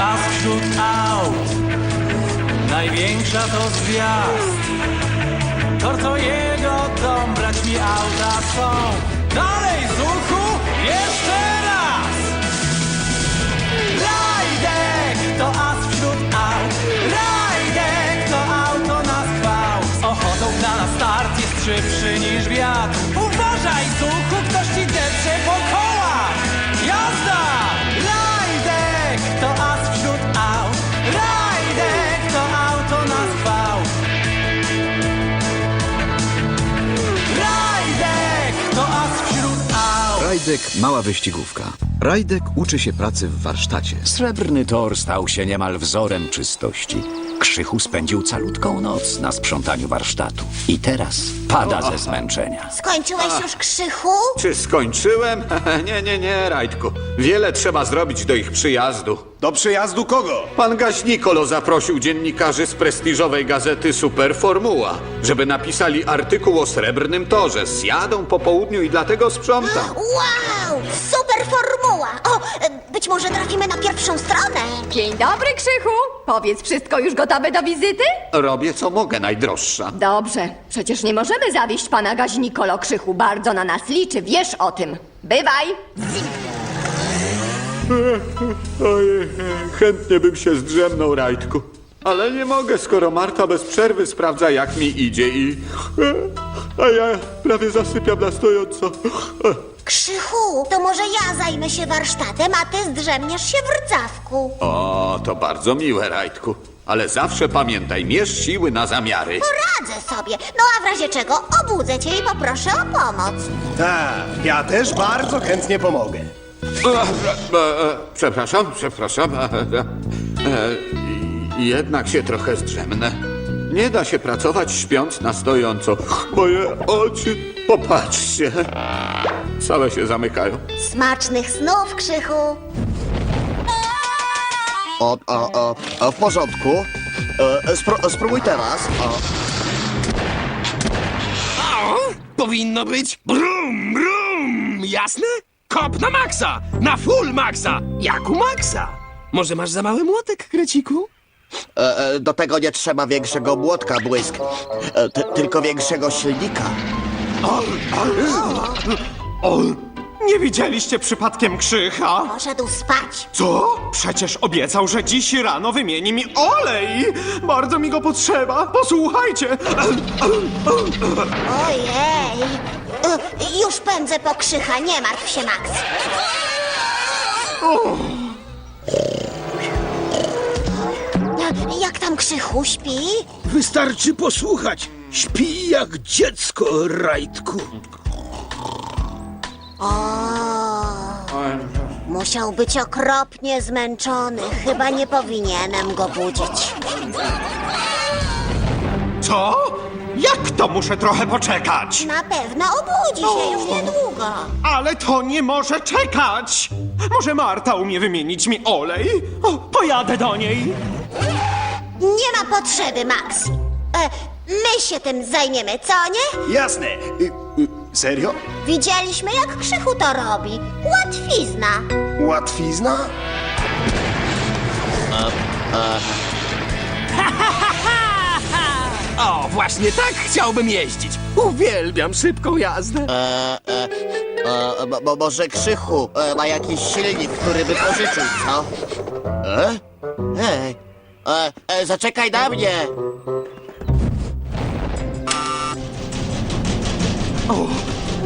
as wśród aut. Największa to z gwiazd. Tor to jego dom, brać mi auta są. Dalej, Zuchu, jeszcze Rajdek mała wyścigówka. Rajdek uczy się pracy w warsztacie. Srebrny tor stał się niemal wzorem czystości. Krzychu spędził calutką noc na sprzątaniu warsztatu. I teraz pada ze zmęczenia. Skończyłeś już krzychu? Czy skończyłem? nie, nie, nie, Rajdku. Wiele trzeba zrobić do ich przyjazdu. Do przyjazdu kogo? Pan Gaśnikolo zaprosił dziennikarzy z prestiżowej gazety Super Formuła, żeby napisali artykuł o srebrnym torze. Zjadą po południu i dlatego sprzątam. Wow! Super może trafimy na pierwszą stronę. Dzień dobry, Krzychu! Powiedz, wszystko już gotowe do wizyty? Robię co mogę, najdroższa. Dobrze, przecież nie możemy zawieść pana Gaźnikolo Krzychu. Bardzo na nas liczy, wiesz o tym. Bywaj! Ojej, chętnie bym się zdrzemnął, Rajdku. Ale nie mogę, skoro Marta bez przerwy sprawdza, jak mi idzie i... A ja prawie zasypiam na stojąco. Krzychu, to może ja zajmę się warsztatem, a ty zdrzemniesz się w rdzawku. O, to bardzo miłe, Rajdku. Ale zawsze pamiętaj, mierz siły na zamiary. Poradzę sobie. No a w razie czego obudzę cię i poproszę o pomoc. Tak, ja też bardzo chętnie pomogę. E, e, e, Przepraszam, przepraszam. E, e, e, Jednak się trochę zdrzemnę. Nie da się pracować śpiąc na stojąco. Moje oczy, popatrzcie. Same się zamykają. Smacznych snów, Krzychu. O, o, o, o w porządku. E, spró- spróbuj teraz. O. Powinno być brum, brum, jasne? Kop na maksa, na full maksa, jak u maksa. Może masz za mały młotek, kreciku? E, e, do tego nie trzeba większego młotka, błysk. E, ty, tylko większego silnika. O, nie widzieliście przypadkiem Krzycha? Poszedł spać. Co? Przecież obiecał, że dziś rano wymieni mi olej! Bardzo mi go potrzeba, posłuchajcie! Ojej. Już pędzę po Krzycha, nie martw się, Max. Jak tam Krzychu śpi? Wystarczy posłuchać. Śpi jak dziecko, Rajdku. O, musiał być okropnie zmęczony. Chyba nie powinienem go budzić. Co? Jak to muszę trochę poczekać? Na pewno obudzi się już niedługo. Ale to nie może czekać! Może Marta umie wymienić mi olej? O, pojadę do niej! Nie ma potrzeby, Max. E, my się tym zajmiemy, co nie? Jasne. Y, y, serio? Widzieliśmy, jak Krzychu to robi. Łatwizna. Łatwizna? O, właśnie tak chciałbym jeździć. Uwielbiam szybką jazdę. E, e, bo, bo może Krzychu e, ma jakiś silnik, który by pożyczył, co? E? Ej, e, e, zaczekaj na mnie.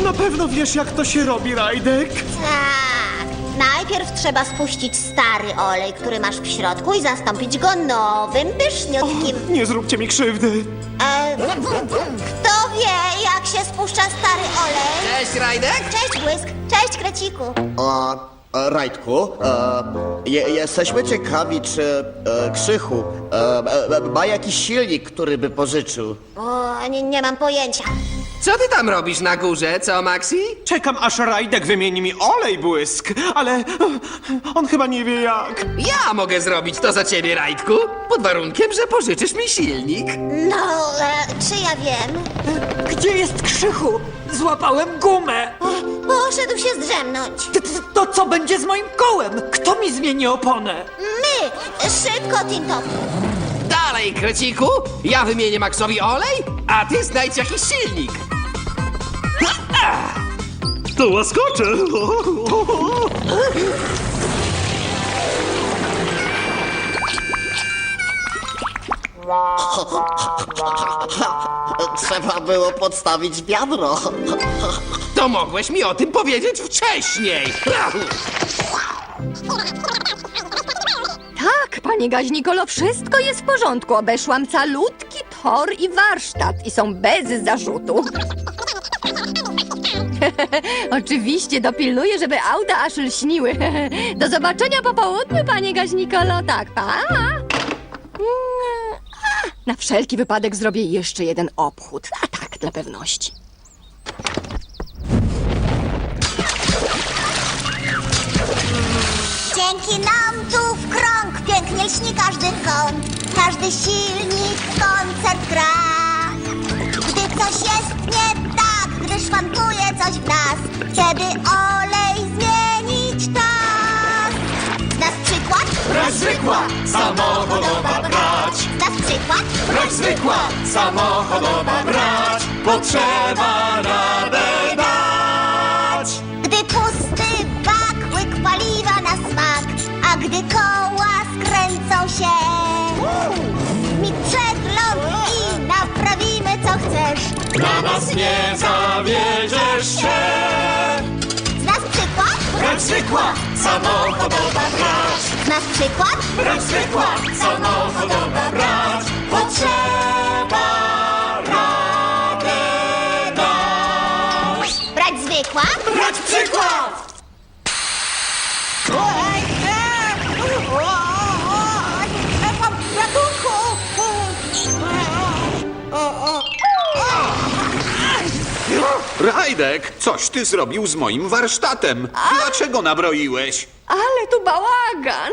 Na pewno wiesz, jak to się robi, Rajdek? Tak. Najpierw trzeba spuścić stary olej, który masz w środku i zastąpić go nowym, pyszniutkim. Nie zróbcie mi krzywdy. E, kto wie, jak się spuszcza stary olej? Cześć, Rajdek. Cześć, Błysk. Cześć, Kreciku. O, e, Rajdku, e, je, jesteśmy ciekawi, czy e, Krzychu e, e, ma jakiś silnik, który by pożyczył. O, nie, nie mam pojęcia. Co ty tam robisz na górze, co, Maxi? Czekam, aż Rajdek wymieni mi olej, Błysk, ale e, on chyba nie wie jak. Ja mogę zrobić to za ciebie, Rajdku, pod warunkiem, że pożyczysz mi silnik. No, e, czy ja wiem? Gdzie jest Krzychu? Złapałem gumę! Poszedł się zdrzemnąć. To, to, to co będzie z moim kołem? Kto mi zmieni oponę? My! Szybko, Tintop. Dalej, kreciku! Ja wymienię Maxowi olej, a ty znajdź jakiś silnik. To łaskocze! Trzeba było podstawić wiadro. To mogłeś mi o tym powiedzieć wcześniej. Tak, panie Gaźnikolo, wszystko jest w porządku. Obeszłam calutki tor i warsztat i są bez zarzutu. Oczywiście dopilnuję, żeby auta aż lśniły. Do zobaczenia po południu, panie Gaźnikolo. Tak, pa! Na wszelki wypadek zrobię jeszcze jeden obchód. A tak, dla pewności. Dzięki nam tu w krąg pięknie lśni każdy kąt. Każdy silnik koncert gra. Gdy coś jest nie tak, gdy szwankuje coś w nas, kiedy olej zmienić czas. Znasz przykład? Brać zwykła, samochodowa Brać zwykła, samochodowa brać. Potrzeba radę dać. Gdy pusty bak, łyk paliwa na smak, a gdy koła skręcą się. Mi przegląd i naprawimy co chcesz. Na nas nie zawiedziesz się. Znasz przykład? Brać zwykła, samochodowa brać. Znasz przykład? Brać zwykła, samochodowa brać. Potrzeba radę dać. Brać zwykła? Brać przykład! Oj, e, o, o, o, e, mam ratunku! O, o, Rajdek, coś ty zrobił z moim warsztatem. Dlaczego nabroiłeś? Ale tu bałagan!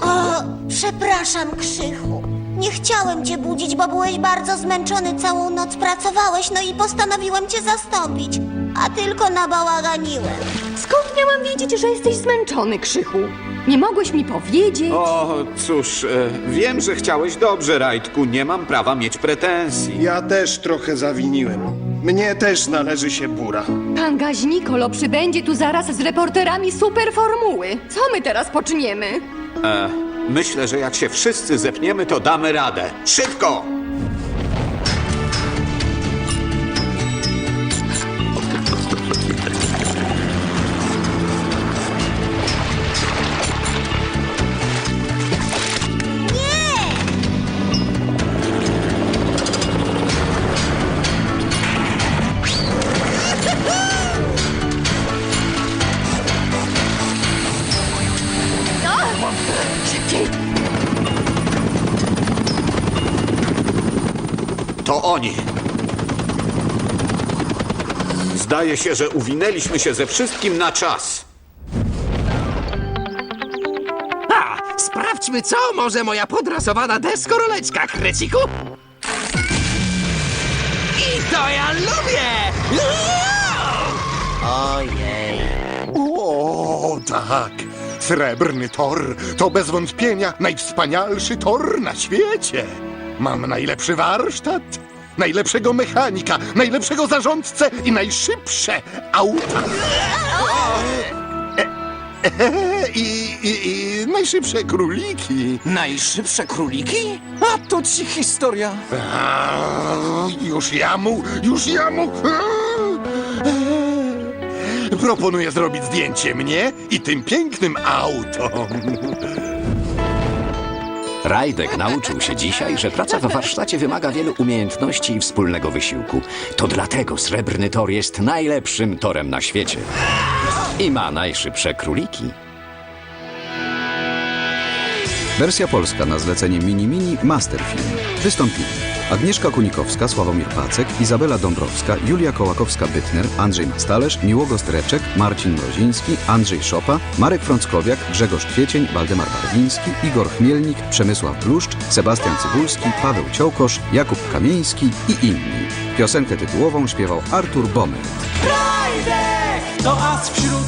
o, przepraszam, Krzychu. Nie chciałem cię budzić, bo byłeś bardzo zmęczony, całą noc pracowałeś, no i postanowiłem cię zastąpić. A tylko nabałaganiłem. Skąd miałam wiedzieć, że jesteś zmęczony, Krzychu? Nie mogłeś mi powiedzieć? O, cóż, e, wiem, że chciałeś dobrze, Rajdku. Nie mam prawa mieć pretensji. Ja też trochę zawiniłem. Mnie też należy się bura. Pan Gaźnikolo przybędzie tu zaraz z reporterami superformuły. Co my teraz poczniemy? E, myślę, że jak się wszyscy zepniemy, to damy radę. Szybko! Zdaje się, że uwinęliśmy się ze wszystkim na czas. A, sprawdźmy, co może moja podrasowana deskoroleczka, kreciku. I to ja lubię! Ojej. O, tak. Srebrny tor to bez wątpienia najwspanialszy tor na świecie. Mam najlepszy warsztat, najlepszego mechanika, najlepszego zarządcę i najszybsze auta. E, e, I, i, I najszybsze króliki. Najszybsze króliki? A to ci historia. A, już jamu, już jamu. E, Proponuję zrobić zdjęcie mnie i tym pięknym autom. Rajdek nauczył się dzisiaj, że praca w warsztacie wymaga wielu umiejętności i wspólnego wysiłku. To dlatego Srebrny Tor jest najlepszym torem na świecie. I ma najszybsze króliki. Wersja polska na zlecenie Mini Mini Masterfilm. Wystąpili Agnieszka Kunikowska, Sławomir Pacek, Izabela Dąbrowska, Julia Kołakowska-Bytner, Andrzej Mastalerz, Miłogo Streczek, Marcin Mroziński, Andrzej Szopa, Marek Frąckowiak, Grzegorz Kwiecień, Waldemar Barwiński, Igor Chmielnik, Przemysław Bluszcz, Sebastian Cybulski, Paweł Ciołkosz, Jakub Kamieński i inni. Piosenkę tytułową śpiewał Artur Bomy. Rajdek to as wśród